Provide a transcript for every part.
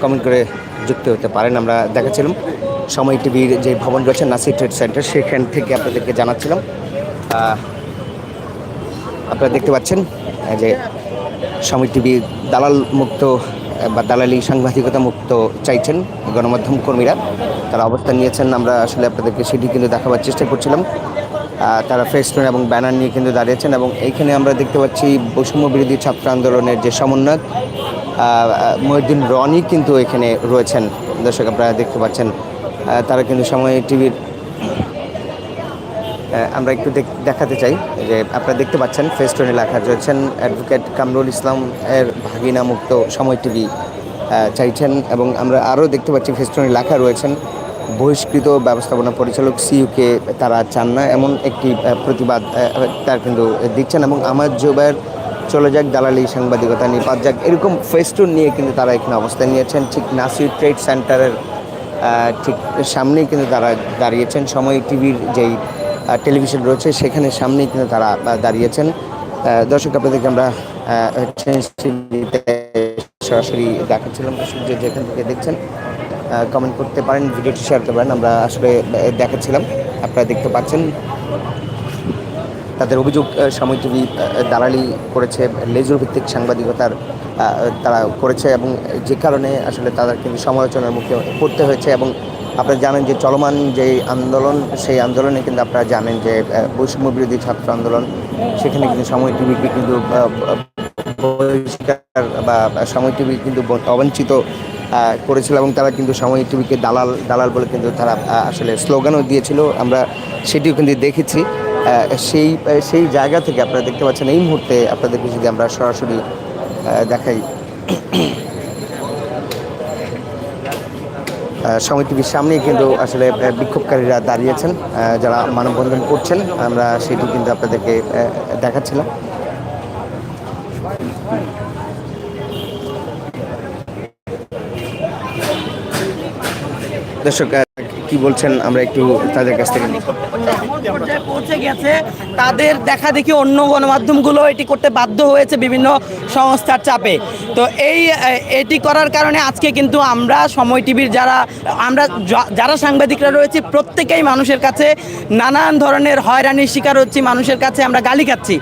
Comment করে যুক্ত হতে পারেন আমরা দেখাচ্ছিলাম। সময় টিভির যে ভবন রয়েছে নাসির ট্রেড সেন্টার সেখান থেকে আপনাদেরকে জানাচ্ছিলাম। আপনারা দেখতে পাচ্ছেন যে সময় টিভি দালাল মুক্ত বা দালালি সাংবাদিকতা মুক্ত চাইছেন গণমাধ্যম কর্মীরা। তারা অবস্থান নিয়েছেন আমরা আসলে আপনাদেরকে সেটি কিন্তু দেখাবার চেষ্টা করছিলাম। তারা ফেস্টুন এবং ব্যানার নিয়ে কিন্তু দাঁড়িয়েছেন এবং এইখানে আমরা দেখতে পাচ্ছি বৈষম্য বিরোধী ছাত্র আন্দোলনের যে সমন্বয়ক আহ, মহিউদ্দিন রনি কিন্তু এখানে রয়েছেন। দর্শক, আপনারা দেখতে পাচ্ছেন তারা কিন্তু সময় টিভির আমরা একটু দেখ- দেখাতে চাই যে আপনারা দেখতে পাচ্ছেন ফেস্টনে লেখা রয়েছেন, অ্যাডভোকেট কামরুল ইসলাম এর ভাগিনা মুক্ত সময় টিভি চাইছেন এবং আমরা আরও দেখতে পাচ্ছি ফেস্টনে লেখা রয়েছেন, বহিষ্কৃত ব্যবস্থাপনা পরিচালক সিইউকে তারা চান না, এমন একটি প্রতিবাদ তার কিন্তু দিচ্ছেন এবং আমার জোবের চলে যাক, দালালি, সাংবাদিকতা নিপাত যাক। এরকম ফেস্টুন নিয়ে কিন্তু তারা এখানে অবস্থান নিয়েছেন। ঠিক নাসির ট্রেড সেন্টারের ঠিক সামনেই কিন্তু তারা দাঁড়িয়েছেন। সময় টিভির যেই টেলিভিশন রয়েছে, সেখানে সামনেই কিন্তু তারা দাঁড়িয়েছেন। দর্শক, আপনাদেরকে আমরা সরাসরি দেখাচ্ছিলাম। দর্শক যে যেখান থেকে দেখছেন কমেন্ট করতে পারেন, ভিডিওটি শেয়ার করতে পারেন। আমরা আসলে দেখাচ্ছিলাম। আপনারা দেখতে পাচ্ছেন। তাদের অভিযোগ আহ, সময় দালালি করেছে লেজুর ভিত্তিক সাংবাদিকতার তারা করেছে এবং যে কারণে আসলে তাদের কিন্তু সমালোচনার মুখে পড়তে হয়েছে এবং আপনারা জানেন যে চলমান যে আন্দোলন সেই আন্দোলনে কিন্তু আপনারা জানেন যে বৈষম্য বিরোধী ছাত্র আন্দোলন সেখানে কিন্তু সময় টিভিকে কিন্তু বহিষ্কার বা সময় টিভি কিন্তু অবাঞ্ছিত করেছিল এবং তারা কিন্তু সময় টিভিকে দালাল দালাল বলে কিন্তু তারা আসলে স্লোগানও দিয়েছিল। আমরা সেটিও কিন্তু দেখেছি। সেই সেই জায়গা থেকে আপনারা দেখতে পাচ্ছেন এই মুহূর্তে আপনাদেরকে যদি আমরা সরাসরি দেখাই। সময় টিভির সামনেই কিন্তু আসলে বিক্ষোভকারীরা দাঁড়িয়েছেন যারা মানববন্ধন করছেন, আমরা সেটি কিন্তু আপনাদেরকে দেখাচ্ছিলাম। দর্শক কি বলছেন আমরা একটু তাদের কাছ থেকে পৌঁছে গেছে, তাদের দেখা দেখি অন্য গণমাধ্যমগুলো এটি করতে বাধ্য হয়েছে বিভিন্ন সংস্থার চাপে। তো এই এটি করার কারণে আজকে কিন্তু আমরা সময় টিভির যারা, আমরা যারা সাংবাদিকরা রয়েছি, প্রত্যেকেই মানুষের কাছে নানান ধরনের হয়রানির শিকার হচ্ছি, মানুষের কাছে আমরা গালি খাচ্ছি।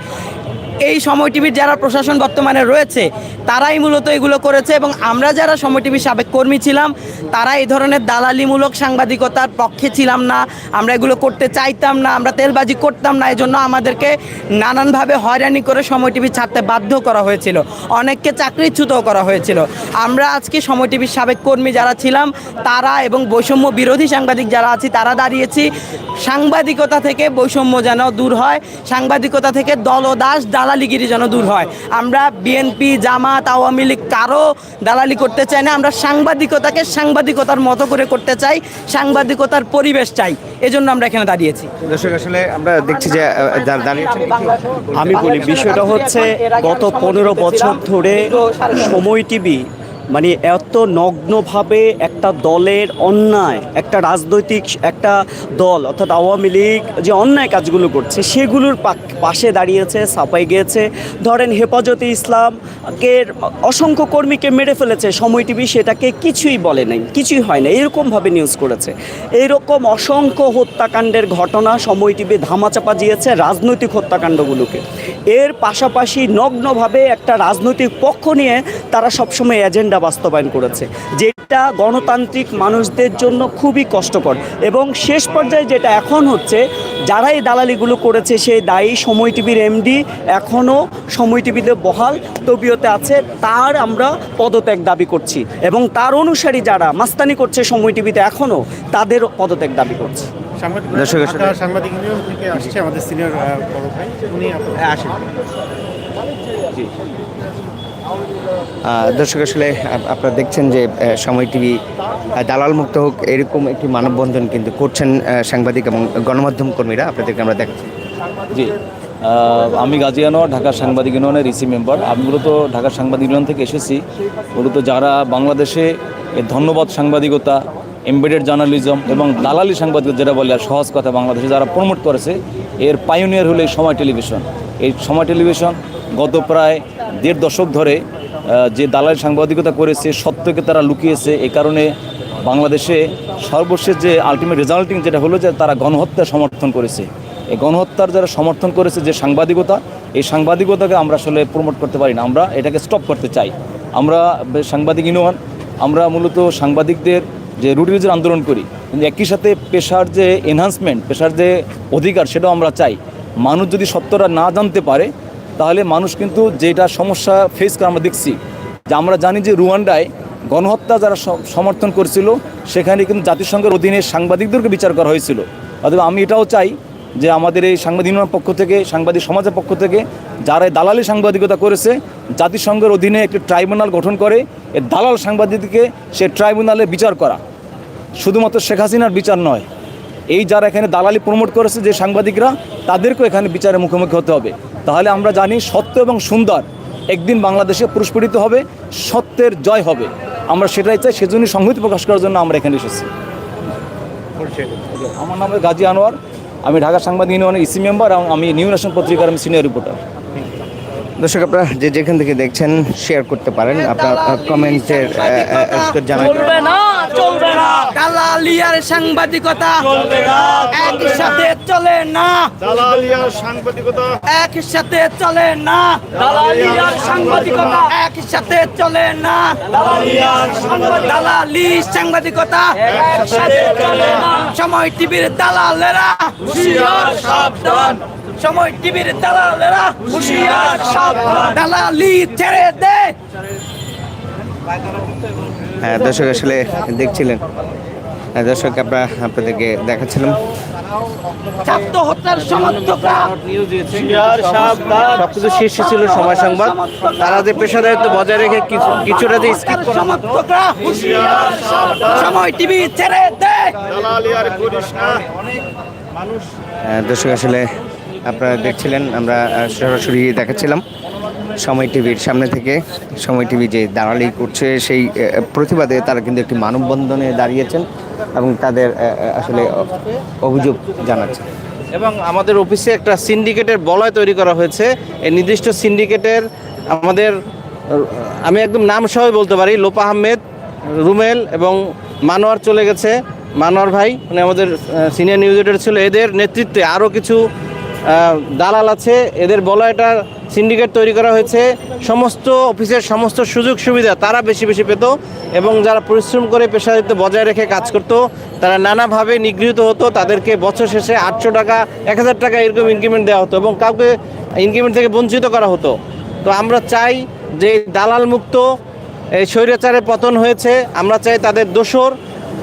এই সময় টিভির যারা প্রশাসন বর্তমানে রয়েছে, তারাই মূলত এগুলো করেছে এবং আমরা যারা সময় টিভির সাবেক কর্মী ছিলাম, তারা এই ধরনের দালালিমূলক সাংবাদিকতার পক্ষে ছিলাম না। আমরা এগুলো করতে চাইতাম না, আমরা তেলবাজি করতাম না এই জন্য আমাদেরকে নানানভাবে হয়রানি করে সময় টিভি ছাড়তে বাধ্য করা হয়েছিল। অনেককে চাকরিচ্যুতও করা হয়েছিল। আমরা আজকে সময় টিভির সাবেক কর্মী যারা ছিলাম, তারা এবং বৈষম্য বিরোধী সাংবাদিক যারা আছি, তারা দাঁড়িয়েছি। সাংবাদিকতা থেকে বৈষম্য যেন দূর হয়, সাংবাদিকতা থেকে দলদাস দালালিগিরি যেন দূর হয়। আমরা বিএনপি জামাত আওয়ামী লীগ কারও দালালি করতে চাই না আমরা সাংবাদিকতাকে সাংবাদিকতার মতো করে করতে চাই সাংবাদিকতার পরিবেশ চাই। এজন্য আমরা এখানে দাঁড়িয়েছি। দর্শক আসলে আমরা দেখছি যে আমি বলি বিষয়টা হচ্ছে গত পনেরো বছর ধরে সময় টিভি মানে এত নগ্নভাবে একটা দলের অন্যায়, একটা রাজনৈতিক একটা দল অর্থাৎ আওয়ামী লীগ যে অন্যায় কাজগুলো করছে, সেগুলোর পাশে দাঁড়িয়েছে সাপাই গিয়েছে। ধরেন হেফাজতে ইসলামকে অসংখ্য কর্মীকে মেরে ফেলেছে, সময় টিভি সেটাকে কিছুই বলে নাই, কিছুই হয় না এরকমভাবে নিউজ করেছে। এইরকম অসংখ্য হত্যাকাণ্ডের ঘটনা সময় টিভি ধামাচাপা দিয়েছে রাজনৈতিক হত্যাকাণ্ডগুলোকে। এর পাশাপাশি নগ্নভাবে একটা রাজনৈতিক পক্ষ নিয়ে তারা সবসময় এজেন্ডা বাস্তবায়ন করেছে। যেটা গণতান্ত্রিক মানুষদের জন্য খুবই কষ্টকর এবং শেষ পর্যায়ে যেটা এখন হচ্ছে যারা এই দালালিগুলো করেছে, সেই দায়ী সময় টিভির এমডি এখনও সময় টিভিতে বহাল তবিয়তে আছে, তার আমরা পদত্যাগ দাবি করছি এবং তার অনুসারী যারা মাস্তানি করছে সময় টিভিতে এখনও, তাদের পদত্যাগ দাবি করছি। সাংবাদিক দর্শক আসলে- সাংবাদিক ইউনিয়ন থেকে আসছে আমাদের সিনিয়র বড় ভাই। উনি আসেন। আহ, দর্শক আসলে আপনারা দেখছেন যে সময় টিভি দালাল মুক্ত হোক এরকম একটি মানববন্ধন কিন্তু করছেন সাংবাদিক এবং গণমাধ্যম কর্মীরা। আপনাদেরকে আমরা দেখাচ্ছি। জি। আমি গাজী আনোয়ার ঢাকা সাংবাদিক ইউনিয়নের রিসি মেম্বার। আমি মূলত ঢাকা সাংবাদিক ইউনিয়ন থেকে এসেছি। মূলত যারা বাংলাদেশে ধন্যবাদ সাংবাদিকতা এমবেডেড জার্নালিজম এবং দালালি সাংবাদিক যেটা বলে আর সহজ কথা বাংলাদেশে যারা প্রমোট করেছে, এর পাইওনিয়ার হলো এই সময় টেলিভিশন এই সময় টেলিভিশন গত প্রায় দেড় দশক ধরে যে দালাল সাংবাদিকতা করেছে, সত্যকে তারা লুকিয়েছে। এ কারণে বাংলাদেশে সর্বশেষ যে আলটিমেট রেজাল্টিং যেটা হলো যে তারা গণহত্যা সমর্থন করেছে। এই গণহত্যার যারা সমর্থন করেছে যে সাংবাদিকতা, এই সাংবাদিকতাকে আমরা আসলে প্রমোট করতে পারি না। আমরা এটাকে স্টপ করতে চাই। আমরা সাংবাদিক ইউনিয়ন আমরা মূলত সাংবাদিকদের যে রুটিনিজের আন্দোলন করি, কিন্তু একই সাথে পেশার যে এনহান্সমেন্ট পেশার যে অধিকার সেটাও আমরা চাই। মানুষ যদি সত্যটা না জানতে পারে, তাহলে মানুষ কিন্তু যেটা সমস্যা ফেস করে আমরা দেখছি। যে আমরা জানি যে রুয়ান্ডায় গণহত্যা যারা সমর্থন করেছিল, সেখানে কিন্তু জাতিসংঘের অধীনে সাংবাদিকদেরকে বিচার করা হয়েছিল। অথবা আমি এটাও চাই যে আমাদের এই সাংবাদিক পক্ষ থেকে সাংবাদিক সমাজের পক্ষ থেকে যারা এই দালালি সাংবাদিকতা করেছে জাতিসংঘের অধীনে একটি ট্রাইব্যুনাল গঠন করে এই দালাল সাংবাদিককে সে ট্রাইব্যুনালে বিচার করা। শুধুমাত্র শেখ হাসিনার বিচার নয় এই যারা এখানে দালালি প্রমোট করেছে যে সাংবাদিকরা তাদেরকেও এখানে বিচারের মুখোমুখি হতে হবে। তাহলে আমরা জানি সত্য এবং সুন্দর একদিন বাংলাদেশে পুরস্কৃত হবে সত্যের জয় হবে। আমরা সেটাই চাই সেজন্য সংহতি প্রকাশ করার জন্য আমরা এখানে এসেছি। আমার নাম গাজী আনোয়ার। আমি ঢাকা সাংবাদিক ইউনিয়নের ইসি মেম্বার এবং আমি নিউ ন্যাশনাল পত্রিকার আমি সিনিয়র রিপোর্টার। দর্শক আপনারা যে যেখান থেকে দেখছেন শেয়ার করতে পারেন। আপনার কমেন্টের জানাবেন চলবে না চলবে না। দালালিয়ার সাংবাদিকতা একই সাথে চলে না। দালালিয়ার সাংবাদিকতা। একসাথে চলে না। দালালিয়ার সাংবাদিকতা। একসাথে চলে না। দালালিয়ার সাংবাদিকতা। দালালি সাংবাদিকতা। একসাথে চলে না। সময় টিভির দালালেরা। হুঁশিয়ার সাবধান। সময় টিভির দালালেরা হুঁশিয়ার সাবধান। দালালি ছেড়ে দে। হ্যাঁ দর্শক আসলে দেখছিলেন। হ্যাঁ, দর্শক আমরা আপনাদেরকে দেখাচ্ছিলাম। ছাত্র হত্যার সমর্থকরা সবকিছু শীর্ষে ছিল সময় সংবাদ। তারা যে পেশাদারিত্ব বজায় রেখে কিছু কিছুটা যে স্কিপ সমর্থকরা সময় টিভি ছেড়ে দে। দালালিয়ার করিস না। হ্যাঁ, দর্শক আসলে আপনারা দেখছিলেন, আমরা সরাসরি দেখাচ্ছিলাম সময় টিভির সামনে থেকে। সময় টিভি যে দালালি করছে, সেই প্রতিবাদে তারা কিন্তু একটি মানববন্ধনে দাঁড়িয়েছেন এবং তাদের আসলে অভিযোগ জানাচ্ছে। এবং আমাদের অফিসে একটা সিন্ডিকেটের বলয় তৈরি করা হয়েছে। এই নির্দিষ্ট সিন্ডিকেটের আমাদের আমি একদম নাম সবাই বলতে পারি, লোপা আহমেদ, রুমেল এবং মানোয়ার চলে গেছে। মানোয়ার ভাই মানে আমাদের সিনিয়র নিউজ এডিটর ছিল। এদের নেতৃত্বে আরও কিছু দালাল আছে। এদের বলয়টা সিন্ডিকেট তৈরি করা হয়েছে। সমস্ত অফিসের সমস্ত সুযোগ সুবিধা তারা বেশি বেশি পেত এবং যারা পরিশ্রম করে পেশাদারিত্ব বজায় রেখে কাজ করত, তারা নানাভাবে নিগৃহীত হতো। তাদেরকে বছর শেষে আটশো টাকা, এক হাজার টাকা এরকম ইনক্রিমেন্ট দেওয়া হতো এবং কাউকে ইনক্রিমেন্ট থেকে বঞ্চিত করা হতো। তো আমরা চাই যে দালাল মুক্ত, এই স্বৈরাচারের পতন হয়েছে। আমরা চাই তাদের দোষর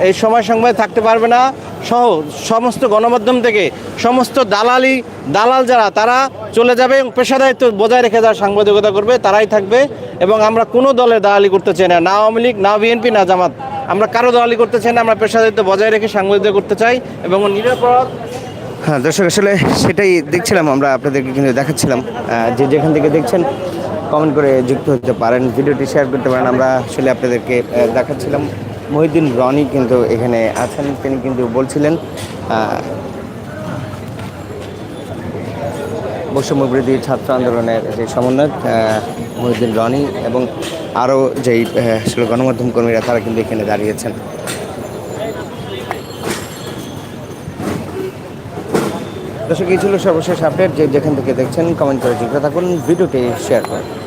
এই সময় সংবাদে থাকতে পারবে না। সহ সমস্ত গণমাধ্যম থেকে সমস্ত দালালি, দালাল যারা, তারা চলে যাবে এবং পেশাদারিত্ব বজায় রেখে যারা সাংবাদিকতা করবে, তারাই থাকবে এবং আমরা কোনো দলের দালালি করতে চাই না না আওয়ামী লীগ, না বিএনপি, না জামাত। আমরা কারও দালালি করতে চাই না, আমরা পেশাদারিত্ব বজায় রেখে সাংবাদিকতা করতে চাই এবং নিরাপদ হ্যাঁ দর্শক, আসলে সেটাই দেখছিলাম আমরা, আপনাদেরকে কিন্তু দেখাচ্ছিলাম। যে যেখান থেকে দেখছেন কমেন্ট করে যুক্ত হতে পারেন, ভিডিওটি শেয়ার করতে পারেন, আমরা আসলে আপনাদেরকে দেখাচ্ছিলাম। মহিউদ্দিন রনি কিন্তু এখানে আছেন। তিনি কিন্তু বলছিলেন আহ, বৈষম্য বিরোধী ছাত্র আন্দোলনের যে সমন্বয়ক মহিউদ্দিন রনি এবং আরও যেই আসলে গণমাধ্যম কর্মীরা তারা কিন্তু এখানে দাঁড়িয়েছেন। দর্শক এই ছিল সর্বশেষ আপডেট যে যেখান থেকে দেখছেন কমেন্ট করে যুক্ত থাকুন ভিডিওটি শেয়ার করুন।